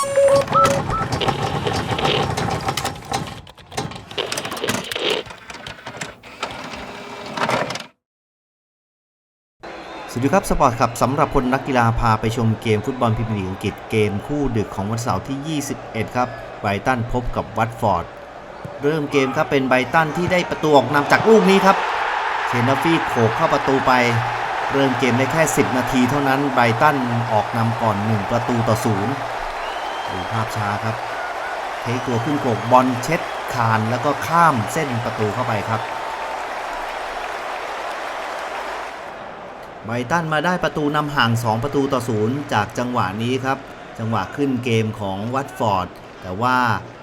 สวัสดีครับ สปอร์ตครับสำหรับคนนักกีฬาพาไปชมเกมฟุตบอลพรีเมียร์ลีกอังกฤษเกมคู่ดึกของวันเสาร์ที่ 21 ครับไบรตันพบกับวัตฟอร์ด เริ่มเกมครับเป็นไบรตันที่ได้ประตูออกนำจากลูกนี้ครับเชนฟฟี่โขกเข้าประตูไป เริ่มเกมได้แค่ 10 นาทีเท่านั้นไบรตันออกนำก่อน 1 ประตูต่อศูนย์ ดูภาพช้าครับเทคตัวขึ้นโขกบอลเช็ดคานแล้วก็ข้ามเส้นประตูเข้าไปครับไบตันมาได้ประตูนำห่าง 2 ประตูต่อศูนย์จากจังหวะนี้ครับ จังหวะขึ้นเกมของวัตฟอร์ด แต่ว่า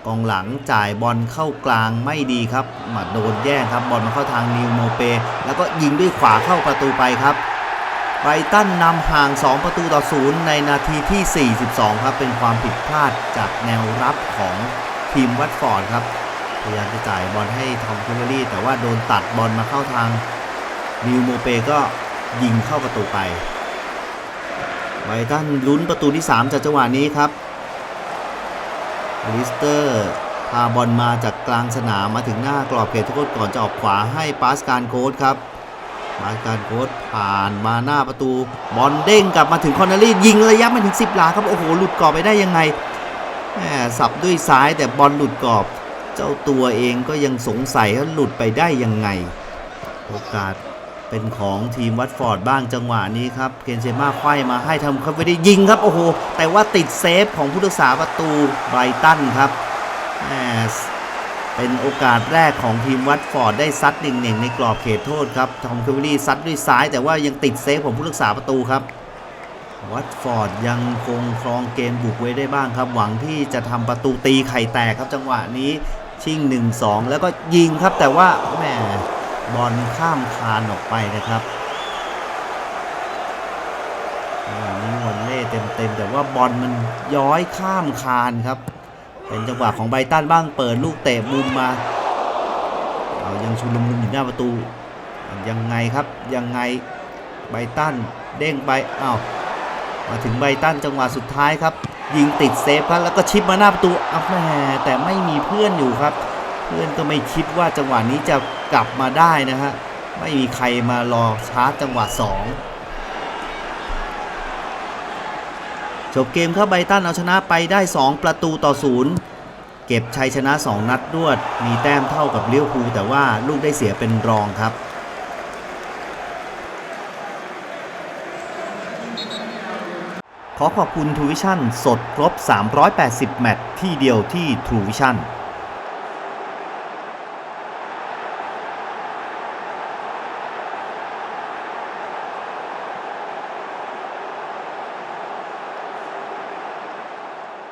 กองหลังจ่ายบอลเข้ากลางไม่ดีครับมาโดนแย่งครับบอลมาเข้าทางนิวโมเป แล้วก็ยิงด้วยขวาเข้าประตูไปครับ ไบรตันนำห่าง 2 ประตูต่อศูนย์ในนาทีที่ 42 ครับ เป็นความผิดพลาดจากแนวรับของทีมวัตฟอร์ดครับ พยายามจะจ่ายบอลให้ทอมคิมเบอรี่ แต่ว่าโดนตัดบอลมาเข้าทางนิวโมเปก็ยิงเข้าประตูไป ไบรตันลุ้นประตูที่ 3 จากจังหวะนี้ครับลิสเตอร์พาบอลมาจากกลางสนามมาถึงหน้ากรอบเขตโทษก่อนจะออกขวาให้ปาสการโกสครับ ปาการโกสผ่านมาหน้าประตู บอลเด้งกลับมาถึงคอนเนอรี่ยิงระยะไม่ถึง 10 หลาครับ โอ้โห หลุดกรอบไปได้ยังไงแหมสับด้วยซ้ายแต่บอลหลุดกรอบ เจ้าตัวเองก็ยังสงสัยว่าหลุดไปได้ยังไง โอกาสเป็นของทีมวัตฟอร์ดบ้างจังหวะนี้ครับ เคนเซม่าไขว้มาให้ทำครับไม่ได้ยิงครับ โอ้โห แต่ว่าติดเซฟของผู้รักษาประตูไบรตันครับแหม เป็นโอกาสแรกของทีมวัตฟอร์ดได้ซัดหนึ่งๆในกรอบเขตโทษครับทอมเคเวอรี่ซัดด้วยซ้าย แต่ว่ายังติดเซฟของผู้รักษาประตูครับ วัตฟอร์ดยังคงครองเกมบุกไว้ได้บ้างครับ หวังที่จะทำประตูตีไข่แตกครับจังหวะนี้ชิ่ง 1-2 แล้วก็ยิงครับแต่ว่าแหมบอลข้ามคานออกไปนะครับจังหวะนี้วอลเล่เต็มๆแต่ว่าบอลมันย้อยข้ามคานครับ เป็นจังหวะของไบตันบ้างเปิดลูกเตะมุมมาเอายังชุลมุนอยู่หน้าประตู ยังไงครับยังไงไบตันเด้งไปอ้าวมาถึงไบตันจังหวะสุดท้ายครับ ยิงติดเซฟครับแล้วก็ชิปมาหน้าประตูอ้าวแหมแต่ไม่มีเพื่อนอยู่ครับ เพื่อนก็ไม่คิดว่าจังหวะนี้จะกลับมาได้นะฮะไม่มีใครมารอชาร์จจังหวะ2 จบเกมเข้าไบตันเอาชนะไปได้ 2 ประตูต่อศูนย์เก็บชัยชนะ 2 นัดรวด มีแต้มเท่ากับเลี้ยวภูแต่ว่าลูกได้เสียเป็นรองครับขอขอบคุณทูวิชั่นสดครบ 380 แมตช์ที่เดียวที่ทูวิชั่น